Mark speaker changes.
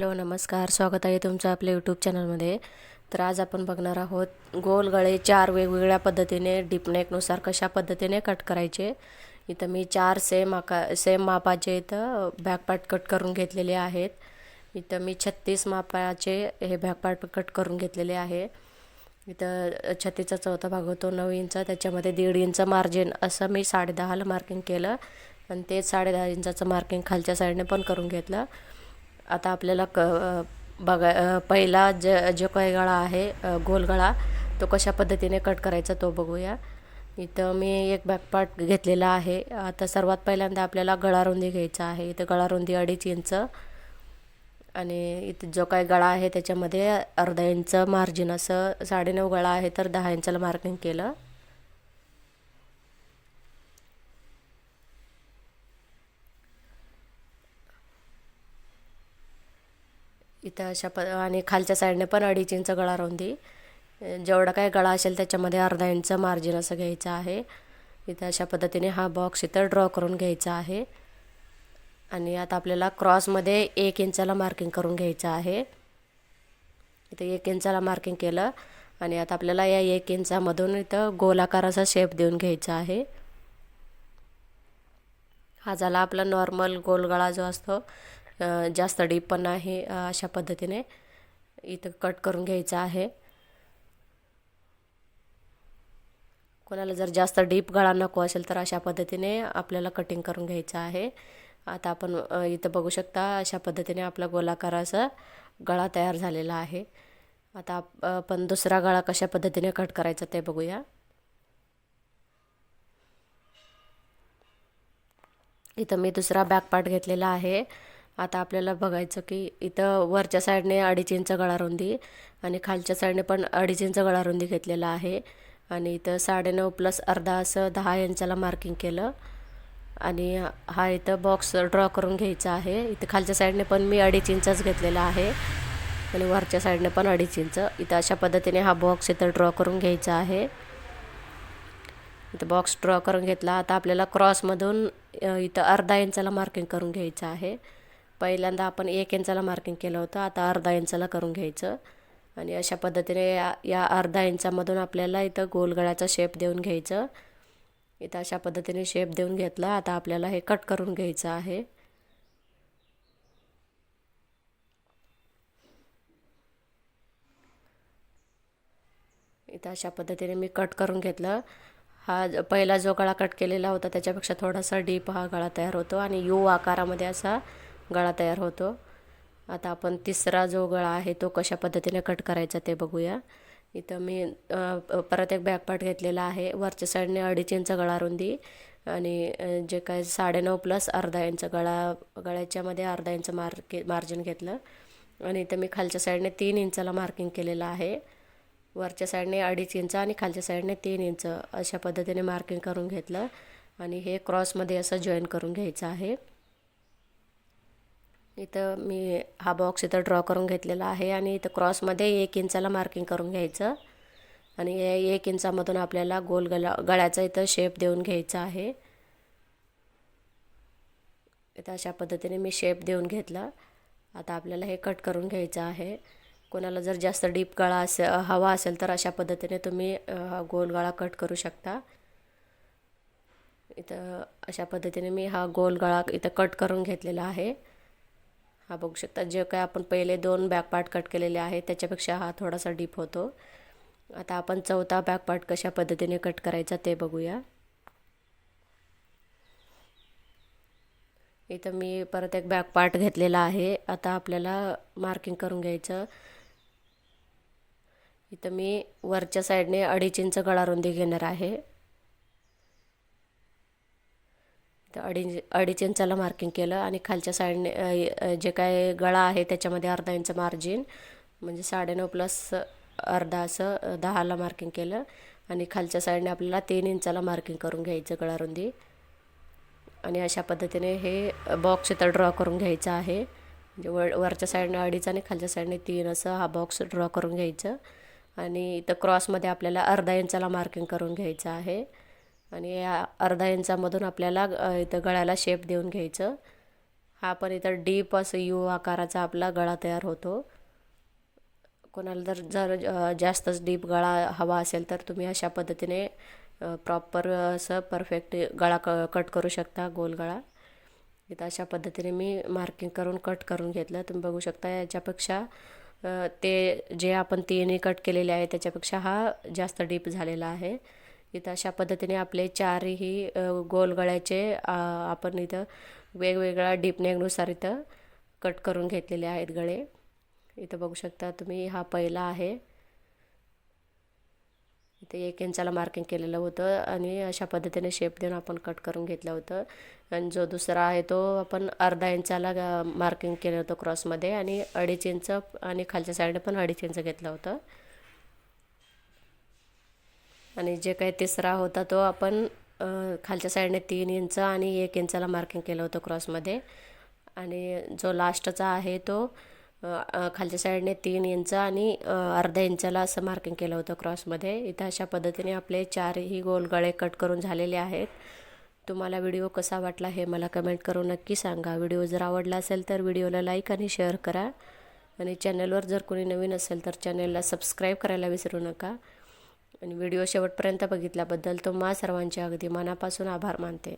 Speaker 1: Hello नमस्कार. स्वागत आहे तुमचं आपल्या यूट्यूब चॅनलमध्ये तर आज आपण बघणार आहोत गोल गळे चार वेगवेगळ्या पद्धतीने डिपनेकनुसार कशा पद्धतीने कट करायचे. इथं मी चार सेम आका सेम मापाचे इथं बॅकपार्ट कट करून घेतलेले आहेत. इथं मी छत्तीस मापाचे हे बॅकपार्ट कट करून घेतलेले आहे. इथं छत्तीसचा चौथा भाग होतो नऊ इंच त्याच्यामध्ये दीड इंच मार्जिन असं मी साडेदहाला मार्किंग केलं. आणि तेच साडेदहा इंचाचं मार्किंग खालच्या साईडने पण करून घेतलं. आता आपल्याला क बघा पहिला ज जो काही गळा आहे गोल गळा तो कशा पद्धतीने कट करायचा तो बघूया. इथं मी एक बॅकपार्ट घेतलेला आहे. आता सर्वात पहिल्यांदा आपल्याला गळारुंदी घ्यायचा आहे. इथं गळारुंदी अडीच इंच. आणि इथं जो काही गळा आहे त्याच्यामध्ये अर्धा इंच मार्जिन असं साडेनऊ गळा आहे तर दहा इंचाला मार्किंग केलं. इथं अशा प आणि खालच्या साईडने पण अडीच इंच गळा रुंदी. जेवढा काय गळा असेल त्याच्यामध्ये अर्धा इंच मार्जिन असं घ्यायचं आहे. इथं अशा पद्धतीने हा बॉक्स इथं ड्रॉ करून घ्यायचा आहे. आणि आता आपल्याला क्रॉसमध्ये एक इंचाला मार्किंग करून घ्यायचं आहे. इथं एक इंचाला मार्किंग केलं आणि आता आपल्याला या एक इंचामधून इथं गोलाकाराचा शेप देऊन घ्यायचा आहे. हा झाला आपला नॉर्मल गोलगळा जो असतो. जास्त डीप पण आहे अशा पद्धतीने. इथं कट करून घ्यायचं आहे. कोणाला जर जास्त डीप गळा नको असेल तर अशा पद्धतीने आपल्याला कटिंग करून घ्यायचं आहे. आता आपण इथं बघू शकता अशा पद्धतीने आपला गोलाकाराचा गळा तयार झालेला आहे. आता आपण दुसरा गळा कशा पद्धतीने कट करायचा ते बघूया. इथं मी दुसरा बॅक पार्ट घेतलेला आहे. आता आपल्याला बघायचं की इथं वरच्या साईडने अडीच इंच गळारुंदी आणि खालच्या साईडने पण अडीच इंच गळारुंदी घेतलेला आहे. आणि इथं साडेनऊ प्लस अर्धा असं दहा इंचाला मार्किंग केलं. आणि हा इथं बॉक्स ड्रॉ करून घ्यायचा आहे. इथं खालच्या साईडने पण मी अडीच इंचच घेतलेला आहे. आणि वरच्या साईडने पण अडीच इंच इथं अशा पद्धतीने हा बॉक्स इथं ड्रॉ करून घ्यायचा आहे. इथं बॉक्स ड्रॉ करून घेतला. आता आपल्याला क्रॉसमधून इथं अर्धा इंचाला मार्किंग करून घ्यायचं आहे. पहिल्यांदा आपण एक इंचाला मार्किंग केलं होतं आता अर्धा इंचाला करून घ्यायचं. आणि अशा पद्धतीने या या अर्धा इंचामधून आपल्याला इथं गोलगळ्याचा शेप देऊन घ्यायचं. इथं अशा पद्धतीने शेप देऊन घेतला. आता आपल्याला हे कट करून घ्यायचं आहे. इथं अशा पद्धतीने मी कट करून घेतलं. हा पहिला जो गळा कट केलेला होता त्याच्यापेक्षा थोडासा डीप हा गळा तयार होतो. आणि यू आकारामध्ये असा गळा तयार होतो. आता आपण तिसरा जो गळा आहे तो कशा पद्धतीने कट करायचा ते बघूया. इथं मी परत एक बॅकपार्ट घेतलेला आहे. वरच्या साईडने अडीच इंच गळा रुंदी आणि जे काय साडेनऊ प्लस अर्धा इंच गळा गळ्याच्यामध्ये अर्धा इंच मार्के मार्जिन घेतलं. आणि इथं मी खालच्या साईडने तीन इंचाला मार्किंग केलेलं आहे. वरच्या साईडने अडीच इंच आणि खालच्या साईडने तीन इंच अशा पद्धतीने मार्किंग करून घेतलं. आणि हे क्रॉसमध्ये असं जॉईन करून घ्यायचं आहे. इथं मी हा बॉक्स इथं ड्रॉ करून घेतलेला आहे आणि इथं क्रॉसमध्ये एक इंचाला मार्किंग करून घ्यायचं. आणि एक इंचामधून आपल्याला गोल गळा गळ्याचा इथं शेप देऊन घ्यायचा आहे. इथं अशा पद्धतीने मी शेप देऊन घेतला. आता आपल्याला हे कट करून घ्यायचं आहे. कोणाला जर जास्त डीप गळा असे हवा असेल तर अशा पद्धतीने तुम्ही गोल गळा कट करू शकता. इथं अशा पद्धतीने मी हा गोल गळा इथं कट करून घेतलेला आहे. हा बघू शकता. जे काय आपण पहिले दोन बॅकपार्ट कट केलेले आहे त्याच्यापेक्षा हा थोडासा डीप होतो. आता आपण चौथा बॅकपार्ट कशा पद्धतीने कट करायचा ते बघूया. इथं मी परत एक बॅकपार्ट घेतलेला आहे. आता आपल्याला मार्किंग करून घ्यायचं. इथं मी वरच्या साईडने अडीच इंच गळारुंदी घेणार आहे. तर अडीच अडीच इंचाला मार्किंग केलं आणि खालच्या साईडने जे काय गळा आहे त्याच्यामध्ये अर्धा इंच मार्जिन म्हणजे साडेनऊ प्लस अर्धा असं दहाला मार्किंग केलं आणि खालच्या साईडने आपल्याला तीन इंचाला मार्किंग करून घ्यायचं गळारुंदी. आणि अशा पद्धतीने हे बॉक्स इथं ड्रॉ करून घ्यायचं आहे. म्हणजे वर वरच्या साईडने अडीच आणि खालच्या साईडने तीन असं हा बॉक्स ड्रॉ करून घ्यायचं. आणि इथं क्रॉसमध्ये आपल्याला अर्धा इंचाला मार्किंग करून घ्यायचं आहे. आणि या अर्धा इंचामधून आपल्याला इथं गळ्याला शेप देऊन घ्यायचं. हा पण इथं डीप असं यू आकाराचा आपला गळा तयार होतो. कोणाला जर जर जास्तच डीप गळा हवा असेल तर तुम्ही अशा पद्धतीने प्रॉपर असं परफेक्ट गळा क कट करू शकता गोल गळा. इथं अशा पद्धतीने मी मार्किंग करून कट करून घेतलं. तुम्ही बघू शकता याच्यापेक्षा ते जे आपण तिन्ही कट केलेले आहे त्याच्यापेक्षा हा जास्त डीप झालेला आहे. इथं अशा पद्धतीने आपले चारही गोल गळ्याचे आपण इथं वेगवेगळ्या डीपनेकनुसार इथं कट करून घेतलेले आहेत गळे. इथं बघू शकता तुम्ही हा पहिला आहे. इथे एक इंचाला मार्किंग केलेलं होतं आणि अशा पद्धतीने शेप देऊन आपण कट करून घेतलं होतं. आणि जो दुसरा आहे तो आपण अर्धा इंचाला मार्किंग केलं होतं क्रॉसमध्ये आणि अडीच इंच आणि खालच्या साईडने पण अडीच इंच घेतलं होतं. आणि जे काही तिसरा होता तो आपण खालच्या साईडने तीन इंच आणि एक इंचाला मार्किंग केलं होतं क्रॉसमध्ये आणि जो लास्टचा आहे तो खालच्या साईडने तीन इंच आणि अर्ध्या इंचाला असं मार्किंग केलं होतं क्रॉसमध्ये इथं अशा पद्धतीने आपले चारही गोल गळे कट करून झालेले आहेत. तुम्हाला व्हिडिओ कसा वाटला हे मला कमेंट करून नक्की सांगा. व्हिडिओ जर आवडला असेल तर व्हिडिओला लाईक आणि शेअर करा. आणि चॅनलवर जर कोणी नवीन असेल तर चॅनलला सबस्क्राईब करायला विसरू नका. आणि व्हिडिओ शेवटपर्यंत बघितल्याबद्दल तुम्हा सर्वांचे अगदी मनापासून आभार मानते.